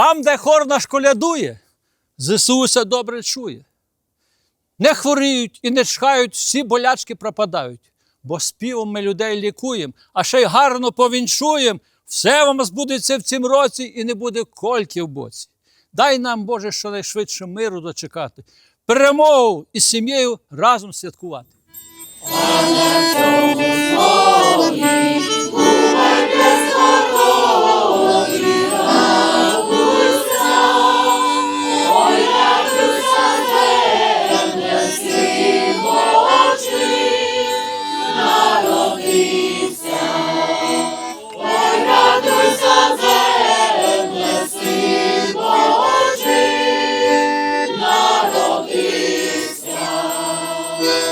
Там, де хор наш колядує, ЗСУ все добре чує. Не хворіють і не чхають, всі болячки пропадають. Бо співом ми людей лікуємо, а ще й гарно повіншуємо. Все вам збудеться в цім році і не буде кольки в боці. Дай нам, Боже, щонайшвидше миру дочекати, перемогу із сім'єю разом святкувати. Thank you.